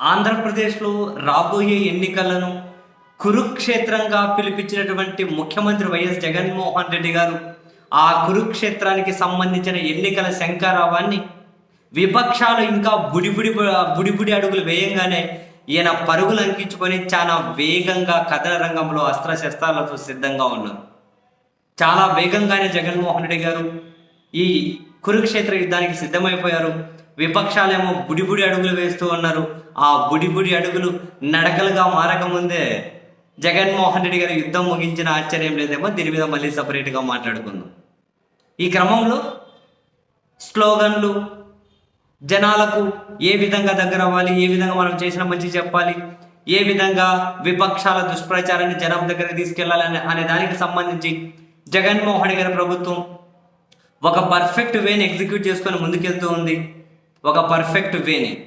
ఆంధ్రప్రదేశ్లో రాబోయే ఎన్నికలను కురుక్షేత్రంగా పిలిపించినటువంటి ముఖ్యమంత్రి వైఎస్ జగన్మోహన్ రెడ్డి గారు ఆ కురుక్షేత్రానికి సంబంధించిన ఎన్నికల శంకారావాన్ని విపక్షాలు ఇంకా బుడిబుడి బుడిబుడి అడుగులు వేయంగానే ఈయన పరుగులు అంకించుకొని చాలా వేగంగా కథన రంగంలో అస్త్రశస్త్రాలతో సిద్ధంగా ఉన్నారు. చాలా వేగంగానే జగన్మోహన్ రెడ్డి గారు ఈ కురుక్షేత్ర యుద్ధానికి సిద్ధమైపోయారు. విపక్షాలేమో బుడిబుడి అడుగులు వేస్తూ ఉన్నారు. ఆ బుడిబుడి అడుగులు నడకలుగా మారకముందే జగన్మోహన్ రెడ్డి గారు యుద్ధం ముగించిన ఆశ్చర్యం లేదేమో దీని మీద మళ్ళీ సపరేట్గా మాట్లాడుకుందాం. ఈ క్రమంలో స్లోగన్లు జనాలకు ఏ విధంగా దగ్గర అవ్వాలి ఏ విధంగా మనం చేసిన మంచి చెప్పాలి ఏ విధంగా విపక్షాల దుష్ప్రచారాన్ని జనం దగ్గరికి తీసుకెళ్ళాలని అనే అనే దానికి సంబంధించి జగన్మోహన్ గారి ప్రభుత్వం ఒక పర్ఫెక్ట్ వేని ఎగ్జిక్యూట్ చేసుకొని ముందుకెళ్తూ ఉంది. ఒక పర్ఫెక్ట్ వేని.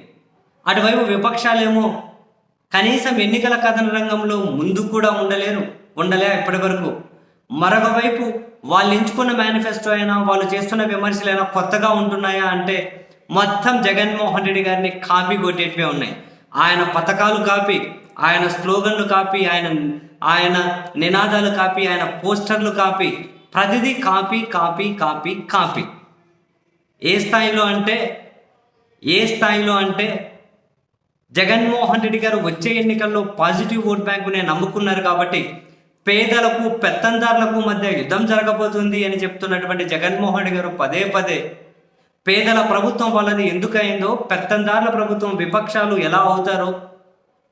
అటువైపు విపక్షాలేమో కనీసం ఎన్నికల కథన రంగంలో ముందు కూడా ఉండలేరు ఉండలే ఇప్పటి వరకు మరొక వైపు వాళ్ళు ఎంచుకున్న మేనిఫెస్టో అయినా వాళ్ళు చేస్తున్న విమర్శలైనా కొత్తగా ఉంటున్నాయా అంటే మొత్తం జగన్మోహన్ రెడ్డి గారిని కాపీ కొట్టేటివే ఉన్నాయి. ఆయన పథకాలు కాపీ ఆయన స్లోగన్లు కాపీ ఆయన ఆయన నినాదాలు కాపీ ఆయన పోస్టర్లు కాపీ ప్రతిదీ కాపీ కాపీ కాపీ కాపీ. ఏ స్థాయిలో అంటే ఏ స్థాయిలో అంటే జగన్మోహన్ రెడ్డి గారు వచ్చే ఎన్నికల్లో పాజిటివ్ ఓట్ బ్యాంకునే నమ్ముకున్నారు కాబట్టి పేదలకు పెత్తందారులకు మధ్య యుద్ధం జరగబోతుంది అని చెప్తున్నటువంటి జగన్మోహన్ రెడ్డి గారు పదే పదే పేదల ప్రభుత్వం వాళ్ళది ఎందుకైందో పెత్తందారుల ప్రభుత్వం విపక్షాలు ఎలా అవుతారో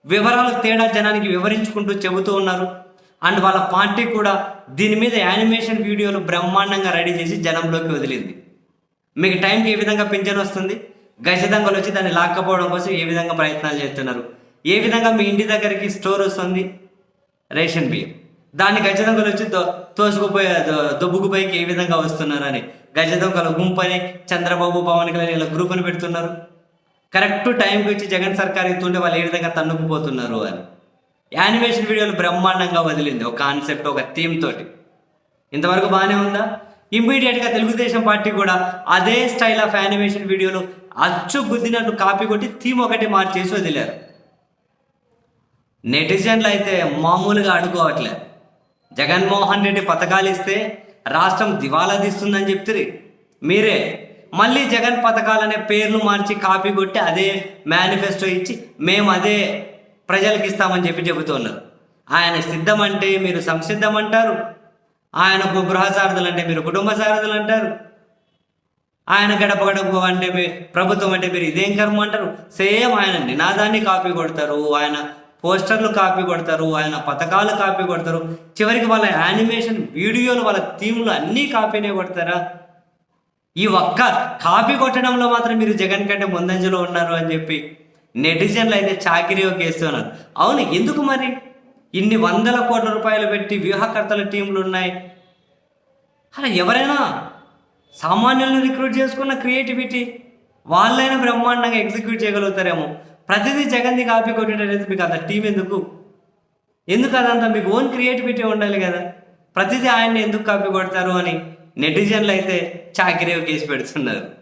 వివరాలు తేడా జనానికి వివరించుకుంటూ చెబుతూ ఉన్నారు. అండ్ వాళ్ళ పార్టీ కూడా దీని మీద యానిమేషన్ వీడియోలు బ్రహ్మాండంగా రెడీ చేసి జనంలోకి వదిలింది. మీకు టైంకి ఏ విధంగా పింఛన్ వస్తుంది? గజదంగలు వచ్చి దాన్ని లాక్కపోవడం కోసం ఏ విధంగా ప్రయత్నాలు చేస్తున్నారు? ఏ విధంగా మీ ఇంటి దగ్గరికి స్టోర్ వస్తుంది? రేషన్ బియ్యం. దాన్ని గజదంగలు వచ్చి తోసుకుపోయే దొబ్బుకుపోయికి ఏ విధంగా వస్తున్నారని గజదొంగల గుంపని చంద్రబాబు పవన్ కళ్యాణ్ ఇలా గ్రూపుని పెడుతున్నారు. కరెక్ట్ టైంకి వచ్చి జగన్ సర్కార్ ఇస్తుంటే వాళ్ళు ఏ విధంగా తన్నుకుపోతున్నారు అని. యానిమేషన్ వీడియోలు బ్రహ్మాండంగా వదిలింది. ఒక కాన్సెప్ట్ ఒక థీమ్ తోటి. ఇంతవరకు బాగానే ఉందా? ఇమ్మీడియట్గా తెలుగుదేశం పార్టీ కూడా అదే స్టైల్ ఆఫ్ యానిమేషన్ వీడియోను అచ్చు గుద్దినట్టు కాపీ కొట్టి థీమ్ ఒకటి మార్చేసి వదిలారు. నెటిజన్లు అయితే మామూలుగా అడుకోవట్లే జగన్మోహన్ రెడ్డి పథకాలు ఇస్తే రాష్ట్రం దివాలా తీస్తుందని చెప్తిరి. మీరే మళ్ళీ జగన్ పథకాలనే పేర్లు మార్చి కాపీ కొట్టి అదే మేనిఫెస్టో ఇచ్చి మేము అదే ప్రజలకు ఇస్తామని చెప్పి చెబుతున్నారు. ఆయన సిద్ధమంటే మీరు సంసిద్ధం అంటారు ఆయనకు గృహ సారథులు అంటే మీరు కుటుంబ సారథులు అంటారు. ఆయన గడప గడప అంటే ప్రభుత్వం అంటే మీరు ఇదేం కర్మ అంటారు? సేమ్ ఆయన నినాదాన్ని కాపీ కొడతారు ఆయన పోస్టర్లు కాపీ కొడతారు ఆయన పథకాలు కాపీ కొడతారు. చివరికి వాళ్ళ యానిమేషన్ వీడియోలు వాళ్ళ థీమ్లు అన్నీ కాపీనే కొడతారా? ఈ ఒక్క కాపీ కొట్టడంలో మాత్రం మీరు జగన్ కంటే ముందంజలో ఉన్నారు అని చెప్పి నెటిజన్లు అయితే చాకిరీ వేస్తున్నారు అవును ఎందుకు మరి? ఇన్ని వందల కోట్ల రూపాయలు పెట్టి వ్యూహకర్తల టీంలు ఉన్నాయి అలా ఎవరైనా సామాన్యులను రిక్రూట్ చేసుకున్న క్రియేటివిటీ వాళ్ళైనా బ్రహ్మాండంగా ఎగ్జిక్యూట్ చేయగలుగుతారేమో. ప్రతిదీ జగన్ది కాపీ కొట్టేటట్టు మీకు అంత టీం ఎందుకు? ఎందుకు అదంతా మీకు ఓన్ క్రియేటివిటీ ఉండాలి కదా? ప్రతిదీ ఆయన్ని ఎందుకు కాపీ కొడతారు అని నెటిజన్లు అయితే చాకిరీ కేసు పెడుతున్నారు.